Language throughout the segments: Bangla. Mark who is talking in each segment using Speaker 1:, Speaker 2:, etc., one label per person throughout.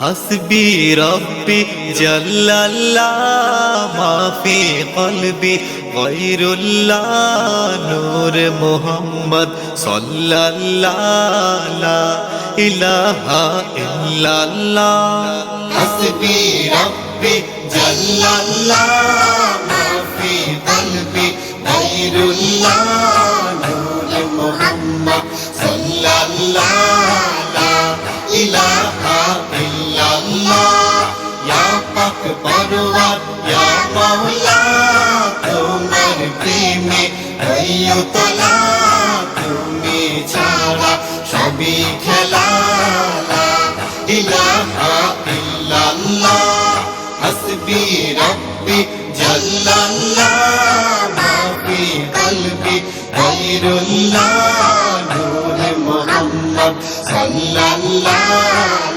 Speaker 1: হসবি রব্বি জাল্লাল্লাহ মাফি কলবি গৈরুল্লাহ নূর মোহাম্মদ সাল্লাল্লাহ ইলাহা ইল্লাল্লাহ হসবি রব্বি জাল্লাল্লাহ মাফি কলবি গৈরুল্লাহ নূর মোহাম্মদ সাল্লাল্লাহ ইলাহা পাক পরওয়ার ইয়া মাওলা তোমার প্রেমে হইও তলা, তুমি ছাড়া সবই খেলা ইলাহা ইল্লাল্লাহ, হাসবি রব্বি জাল্লাল্লাহ মা ফি কলবি গায়রুল্লাহ, নূর মুহাম্মদ সাল্লাল্লাহ।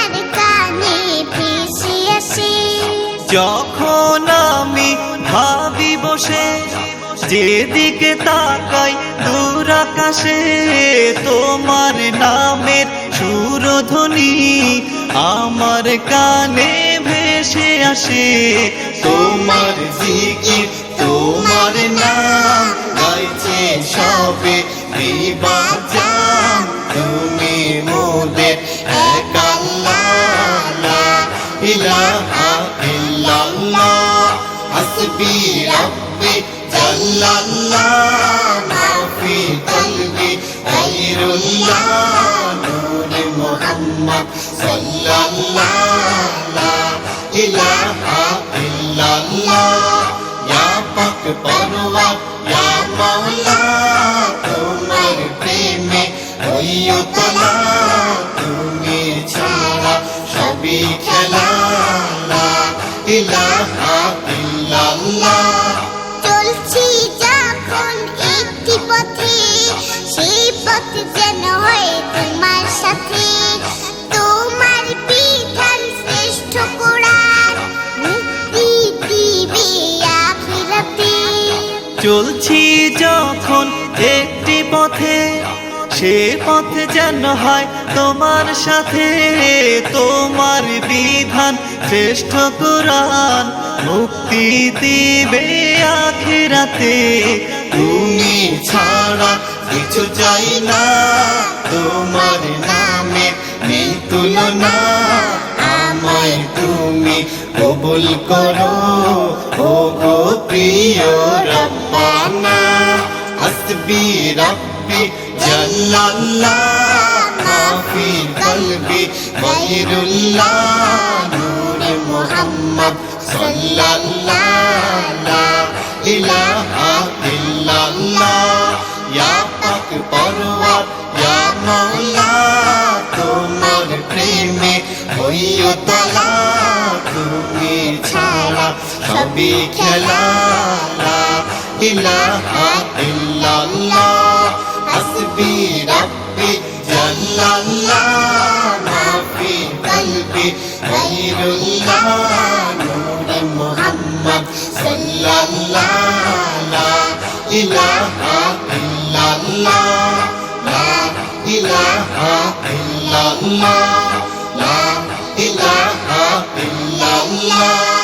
Speaker 2: আমি কানে ভেসে
Speaker 1: যখন আমি ভাবি বসে যেদিকে তাকাই দূর আকাশে তোমার নামের সুরধ্বনি আমার কানে ভেসে আসে। তোমার জিকির, তোমার নাম গাইছে সবে। বিবাজান তুমি মোদের এক আল্লাহ। ইলাহা ইল্লাল্লাহ, হাসবি রাব্বি জাল্লাল্লাহ। ইলাহা ইল্লাল্লাহ ইয়া পাক পরওয়ার ইয়া মাওলা তোমার প্রেমে হইও তলা তুমি ছাড়া সবই খেলা ইলাহা ইল্লাল্লাহ
Speaker 2: চলছি যখন একটি পথে, সেই পথ যেন হয় তোমার সাথে।
Speaker 1: চলছি যখন একটি পথে, সে পথে যেন হয় তোমার সাথে। তোমার বিধান, শ্রেষ্ঠ কোরআন, মুক্তি দিবে আখেরাতে। তুমি ছাড়া কিছু চাই না, তোমার নামে নেই তুলনা। আমায় তুমি কবুল করো। হাসবি রব্বি জাল্লাল্লাহ মা ফি কলবি গায়রুল্লাহ নূর মুহাম্মদ সাল্লাল্লাহ লা ইলাহা ইল্লাল্লাহ ইয়া পাক পরওয়ার ইয়া মাওলা তোমার প্রেমে হইও তলা তুমি ছাড়া সবই খেলা ইলাহা ইল্লাল্লাহ হাসবি রাব্বি জাল্লাল্লাহ মা ফি কলবি গায়রুল্লাহ নূর মুহাম্মদ সাল্লাল্লাহ লা ইলাহা ইল্লাল্লাহ লা ইলাহা ইল্লাল্লাহ ইলাহা ইল্লাল্লাহ